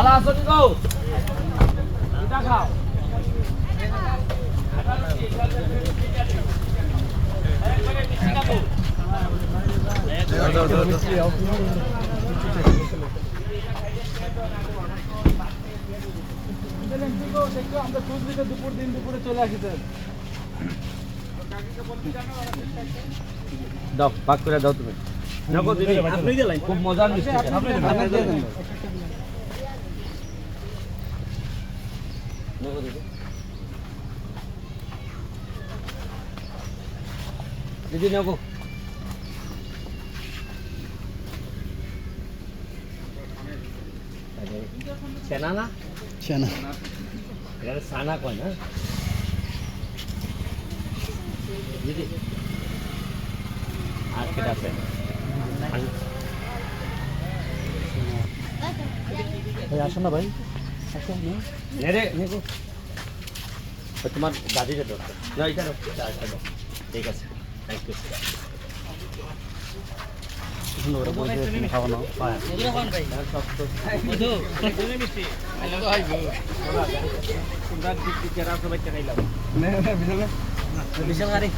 ভালো আছো নি গো? এটা খাও। আমরা কুচবিহার দুপুর দিন দুপুরে চলে আসি দাও ভাগ করে দাও তুমি। খুব মজার মিষ্টি। আপনি দিলেন দেখো দিদি দিদি নেব চেনা না চেনা এটা সানা কয় না দিদি আর কেটা আছে ভাই আসো না ভাই আসো নেরে নেগো তোমার দাদিরে দরকার না এটা ঠিক আছে। থ্যাংক ইউ বিশাল গাড়ি।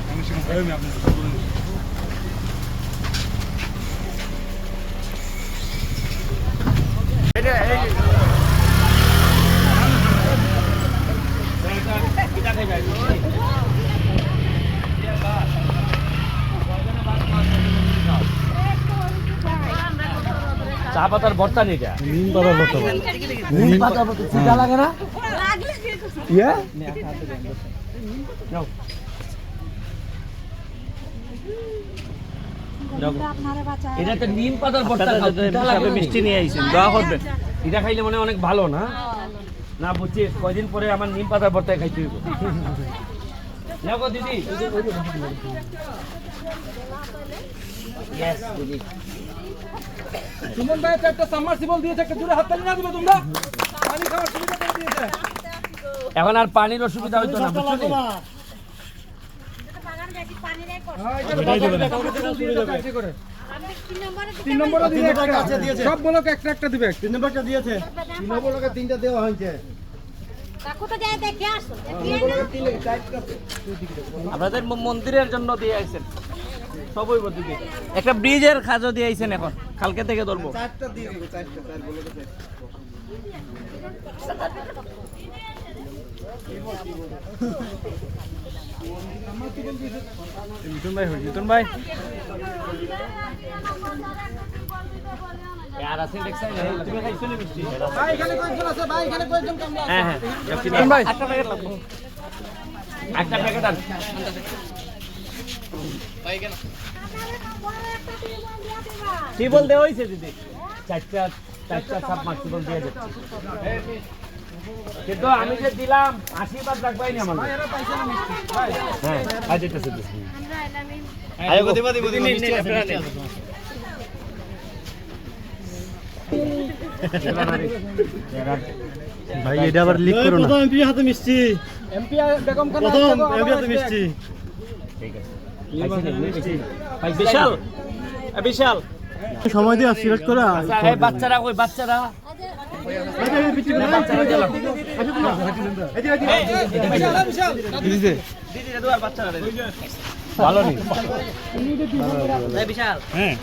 চা পাতার ভর্তা নেই এটা নিম পাতা মতো নিম পাতা ভর্তা চিটা লাগে না? ইয়ে? নাও এটা তো নিম পাতার ভর্তা চিটা লাগে না। মিষ্টি নিয়ে আইছেন দোয়া করবেন। এটা খাইলে মানে অনেক ভালো না? না বুঝছি কয়দিন পরে আমার নিম পাতার ভর্তা খাইতে হইব। দিদি। সুমন ভাই তো একটা সাবমার্সিবল দিয়েছে একটা দূরে হাত তালি না দিবে তোমরা? পানি খাওয়ার সুবিধা করে দিয়েছে। এখন আর পানির অসুবিধা হইতো না বুঝছ হ্যাঁ। সব বলক একটা একটা দিবে। তিন নম্বরটা দিয়েছে। তিন নম্বরকে তিনটা দেওয়া হয়েছে। কাকু তো যায় দেখে আসো দেখি না আপনাদের মন্দিরের জন্য দিয়ে একটা ব্রিজের খাজও দিয়ে আইছেন এখন কালকে থেকে ধরবো। চারটা দিয়ে দিবে চারটা চার বলকে মিঠুন ভাই মিঠুন ভাই। আর আছে দেখছাই না, তুমি খাইছো নি মিষ্টি? ভাই এখানে কয়েকজন আছে ভাই এখানে কয়েকজন কামলা হ্যাঁ হ্যাঁ। একটা প্যাকেট লাগবে। একটা প্যাকেট আন টিবল দেওয়া হয়েছে দিদি? চারটা চারটা সাপ মাক্সিমাম দিয়ে যাচ্ছে। কিন্তু আমি যে দিলাম আশীর্বাদ রাখবাই না আমার হ্যাঁ আজ এটা শুধু আয়ো দিবা দিবা দিবা মিষ্টি আছে ভাই এটা আবার লিক করো না। এমপি হাতে মিষ্টি। এমপি বেগম খান প্রথম এমপি হাতে মিষ্টি। ঠিক আছে। বিশাল। বিশাল। সময় দিয়ে সিলেক্ট করা। আচ্ছা, বাচ্চারা কই বাচ্চারা? ভালো নেই বিশাল। হ্যাঁ।